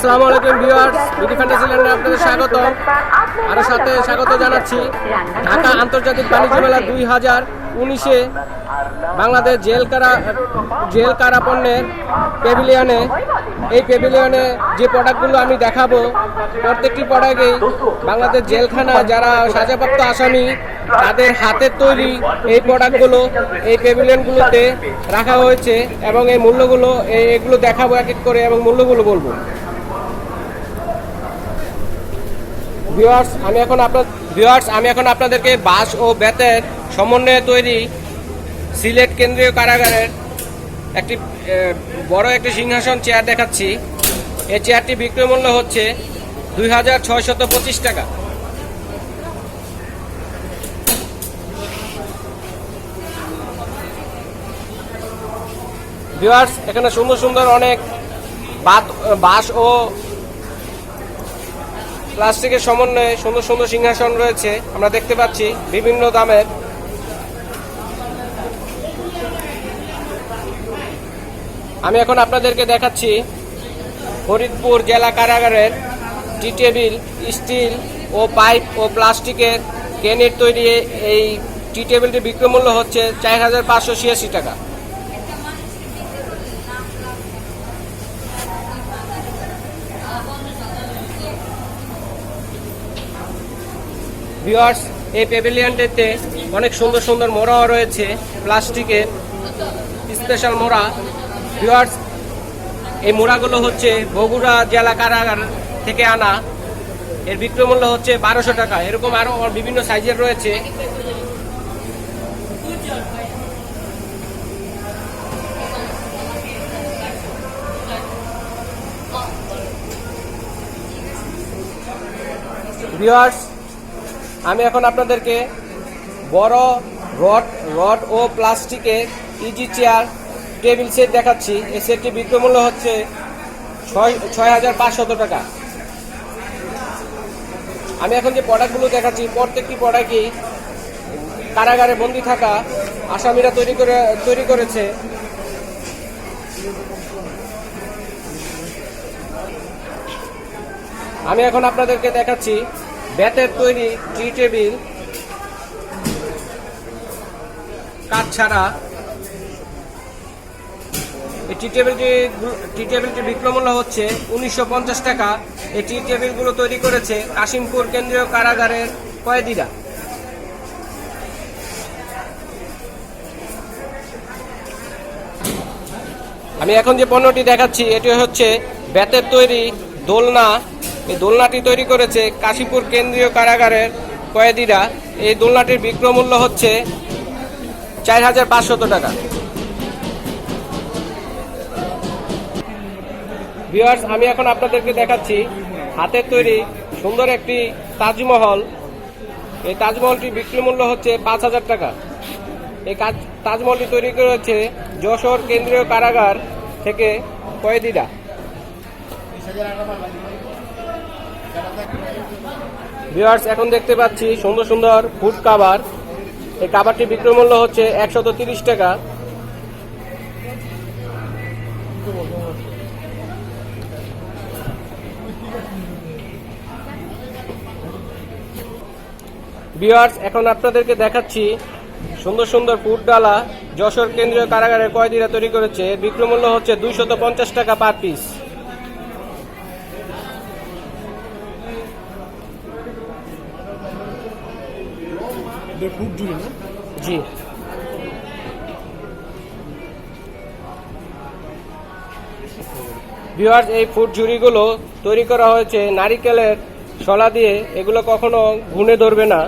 আসসালামু আলাইকুম, viewers. BD fantasy ল্যান্ডে আপনাদের স্বাগত। আর সাথে স্বাগত জানাচ্ছি ঢাকা আন্তর্জাতিক বাণিজ্য মেলা দুই হাজার উনিশে বাংলাদেশ জেল কারা জেল কারা পণ্যের প্যাভিলিয়নে এই প্যাভিলিয়নে যে প্রোডাক্টগুলো আমি দেখাবো, প্রত্যেকটি প্রোডাক্টেই বাংলাদেশ জেলখানা যারা সাজাপ্রাপ্ত আসামি, তাদের হাতের তৈরি এই প্রোডাক্টগুলো এই প্যাভিলিয়নগুলোতে রাখা হয়েছে এবং এই মূল্যগুলো এগুলো দেখাবো এক এক করে এবং মূল্যগুলো বলব। ভিউয়ার্স আমি এখন আপনার ভিউয়ার্স আমি এখন আপনাদেরকে বাঁশ ও বেতের সমন্বয়ে তৈরি সিলেট কেন্দ্রীয় কারাগারের একটি বড় একটি সিংহাসন চেয়ার দেখাচ্ছি। এই চেয়ারটি বিক্রয় মূল্য হচ্ছে দুই হাজার ছয়শত পঁচিশ টাকা। ভিউয়ার্স এখানে সুন্দর সুন্দর অনেক বাঁশ ও প্লাস্টিকের সমন্বয়ে সুন্দর সুন্দর সিংহাসন রয়েছে। আমরা দেখতে পাচ্ছি বিভিন্ন দামের। আমি এখন আপনাদেরকে দেখাচ্ছি ফরিদপুর জেলা কারাগারের টি টেবিল স্টিল ও পাইপ ও প্লাস্টিকের কেনের তৈরি এই টি টেবিলটির বিক্রয় মূল্য হচ্ছে চার হাজার পাঁচশো ছিয়াশি টাকা। ভিওয়ার্স এই প্যাভিলিয়নটিতে অনেক সুন্দর সুন্দর মোড়াও রয়েছে। প্লাস্টিকের স্পেশাল মোড়া। ভিওয়ার্স এই মোড়াগুলো হচ্ছে বগুড়া জেলা কারাগার থেকে আনা। এর বিক্রয় মূল্য হচ্ছে বারোশো টাকা। এরকম আরও বিভিন্ন সাইজের রয়েছে। ভিওয়ার্স আমি এখন আপনাদেরকে বড় রড রড ও প্লাস্টিকের ইজি চেয়ার টেবিল সেট দেখাচ্ছি। এই সেটটি বিক্রয় মূল্য হচ্ছে ছয় ছয় হাজার পাঁচশত টাকা। আমি এখন যে প্রোডাক্টগুলো দেখাচ্ছি, প্রত্যেকটি প্রোডাক্টই কারাগারে বন্দি থাকা আসামিরা তৈরি করে, তৈরি করেছে। আমি এখন আপনাদেরকে দেখাচ্ছি বেতের তৈরি টি টেবিল, কাঠ ছাড়া। এই টি টেবিলটি, টি টেবিলটির বিক্রয় মূল্য হচ্ছে উনিশশো পঞ্চাশ টাকা। এই টি টেবিলগুলো তৈরি করেছে কাশিমপুর কেন্দ্রীয় কারাগারের কয়েদিরা। আমি এখন যে পণ্যটি দেখাচ্ছি, এটি হচ্ছে বেতের তৈরি দোলনা। এই দোলনাটি তৈরি করেছে কাশীপুর কেন্দ্রীয় কারাগারের কয়েদিরা। এই দোলনাটির বিক্রয় মূল্য হচ্ছে চার হাজার পাঁচশত টাকা। ভিউয়ার্স, আমি এখন আপনাদেরকে দেখাচ্ছি হাতের তৈরি সুন্দর একটি তাজমহল। এই তাজমহলটির বিক্রি মূল্য হচ্ছে পাঁচ হাজার টাকা। এই কাজ তাজমহলটি তৈরি করেছে যশোর কেন্দ্রীয় কারাগার থেকে কয়েদিরা। ভিউয়ার্স এখন দেখতে পাচ্ছি সুন্দর সুন্দর ফুড কাভার এই কাবারটি বিক্রয় মূল্য হচ্ছে একশত তিরিশ টাকা। ভিউয়ার্স এখন আপনাদেরকে দেখাচ্ছি সুন্দর সুন্দর ফুড ডালা। যশোর কেন্দ্রীয় কারাগারে কয়েদিরা তৈরি করেছে। এর বিক্রয় মূল্য হচ্ছে দুইশত পঞ্চাশ টাকা পার পিস খুব জুড়ে না জি। ভিউয়ার্স এই ফুড ঝুড়িগুলো তৈরি করা হয়েছে নারিকেলের শলা দিয়ে। এগুলো কখনো ঘুনে ধরবে না।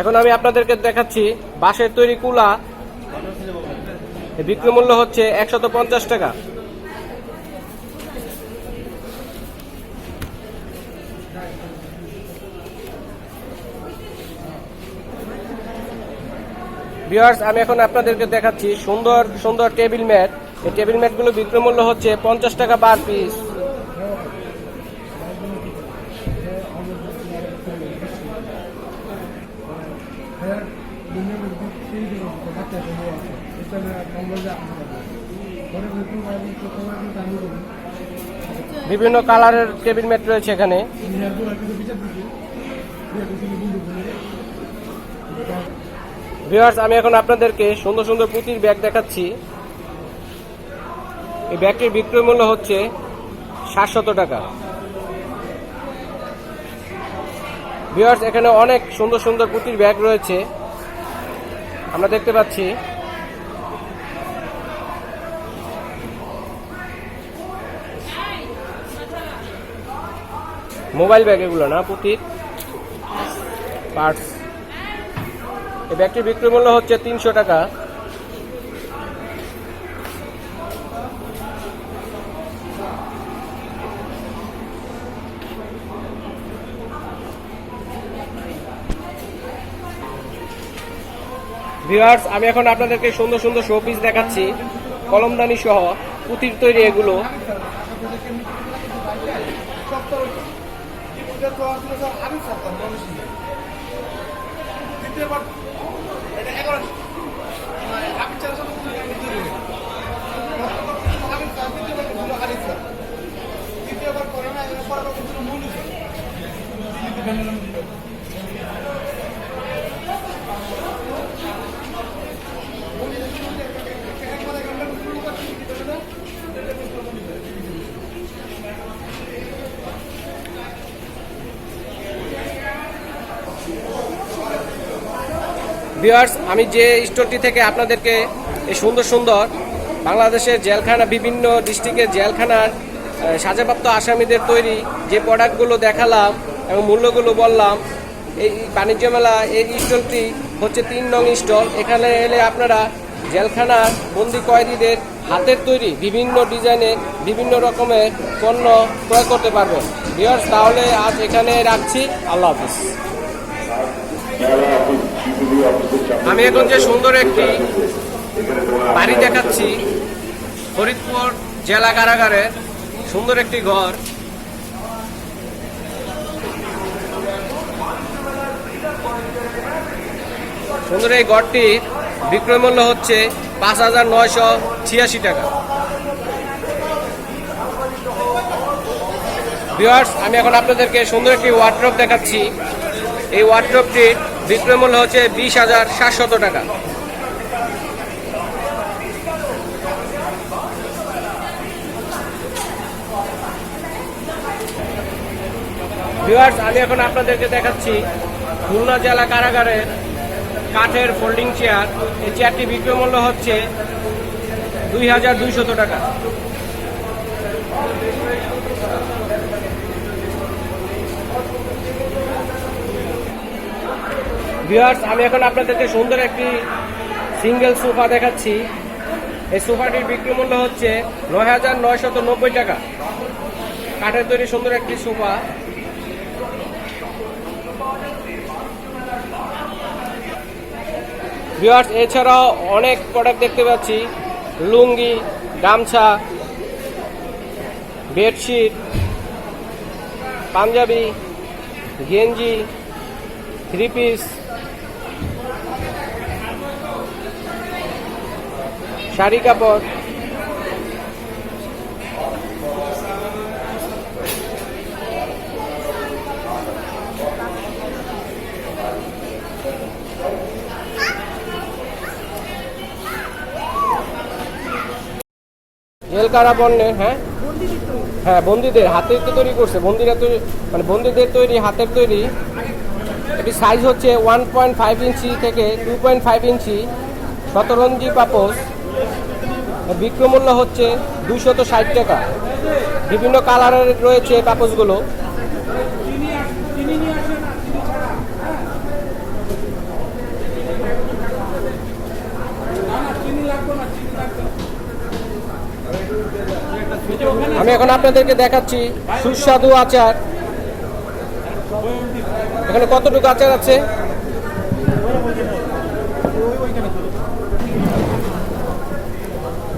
এখন আমি আপনাদেরকে দেখাচ্ছি বাঁশের তৈরি কুলা। এর বিক্রয় মূল্য হচ্ছে একশত পঞ্চাশ টাকা। ভিউয়ার্স, আমি এখন আপনাদেরকে দেখাচ্ছি সুন্দর সুন্দর টেবিল ম্যাট। এই টেবিল ম্যাটগুলো বিক্রয় মূল্য হচ্ছে পঞ্চাশ টাকা পার পিস। বিভিন্ন কালারের টেবিল ম্যাট রয়েছে এখানে। ভিউয়ার্স, আমি এখন আপনাদেরকে সুন্দর সুন্দর পুঁতির ব্যাগ দেখাচ্ছি। এই ব্যাগটির বিক্রয় মূল্য হচ্ছে সাতশত টাকা। ভিউয়ার্স, এখানে অনেক সুন্দর সুন্দর পুঁতির ব্যাগ রয়েছে। আমরা দেখতে পাচ্ছি। মোবাইল ব্যাগ এগুলো না, পুঁতির? পার্টস। এই ব্যাগটির বিক্রি মূল্য হচ্ছে তিনশো টাকা। ভিউয়ার্স আমি এখন আপনাদেরকে সুন্দর সুন্দর শো পিস দেখাচ্ছি। কলমদানি সহ পুঁতির তৈরি এগুলো। ভিউয়ার্স, আমি যে স্টোরটি থেকে আপনাদেরকে এই সুন্দর সুন্দর বাংলাদেশের জেলখানা, বিভিন্ন ডিস্ট্রিক্টের জেলখানার সাজাপ্রাপ্ত আসামিদের তৈরি যে প্রোডাক্টগুলো দেখালাম এবং মূল্যগুলো বললাম, এই বাণিজ্য মেলা, এই স্টলটি হচ্ছে তিন নং স্টল এখানে এলে আপনারা জেলখানার বন্দি কয়েদিদের হাতের তৈরি বিভিন্ন ডিজাইনের বিভিন্ন রকমের পণ্য ক্রয় করতে পারবেন। ভিউয়ার্স, তাহলে আজ এখানে রাখছি। আল্লাহ হাফিজ। আমি এখন যে সুন্দর একটি বাড়ি দেখাচ্ছি, ফরিদপুর জেলা কারাগারের সুন্দর একটি ঘর। সুন্দর এই ঘরটির বিক্রয় মূল্য হচ্ছে পাঁচ হাজার নয়শো ছিয়াশি টাকা। ভিউয়ার্স আমি এখন আপনাদেরকে সুন্দর একটি ওয়ার্ড্রপ দেখাচ্ছি। এই ওয়ার্ড্রপটির বিক্রয় মূল্য হচ্ছে বিশ হাজার সাতশত টাকা। আমি এখন আপনাদেরকে দেখাচ্ছি খুলনা জেলা কারাগারের কাঠের ফোল্ডিং চেয়ার এই চেয়ারটি বিক্রয় মূল্য হচ্ছে দুই হাজার দুইশত টাকা। ভিউয়ার্স আমি এখন আপনাদেরকে সুন্দর একটি সিঙ্গেল সোফা দেখাচ্ছি। এই সোফাটির বিক্রি মূল্য হচ্ছে নয় হাজার নব্বই টাকা। কাঠের তৈরি সুন্দর একটি সোফা ভিউয়ার্স এছাড়াও অনেক প্রোডাক্ট দেখতে পাচ্ছি। লুঙ্গি, গামছা বেডশিট পাঞ্জাবি, গেঞ্জি থ্রি পিস শাড়ি কাপড়। জেল কারা পণ্যের হ্যাঁ? হ্যাঁ বন্দীদের হাতে তো তৈরি করছে। বন্দিরা তো মানে বন্দীদের তৈরি, হাতের তৈরি। এটি সাইজ হচ্ছে ওয়ান পয়েন্ট ফাইভ ইঞ্চি থেকে টু পয়েন্ট ফাইভ ইঞ্চি শতরঞ্জি পাপোস বিক্রয় হচ্ছে দুশত ষাট টাকা। বিভিন্ন কালারের রয়েছে পাপোসগুলো আমি এখন আপনাদেরকে দেখাচ্ছি সুস্বাদু আচার। এখানে কতটুকু আচার আছে?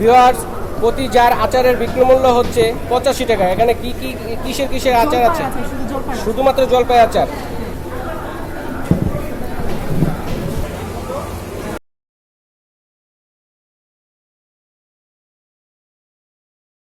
ভিউয়ার্স প্রতি যার আচারের বিক্রি মূল্য হচ্ছে পঁচাশি টাকা। এখানে কি কি কিসের কিসের আচার আছে। শুধুমাত্র জলপাই আচার।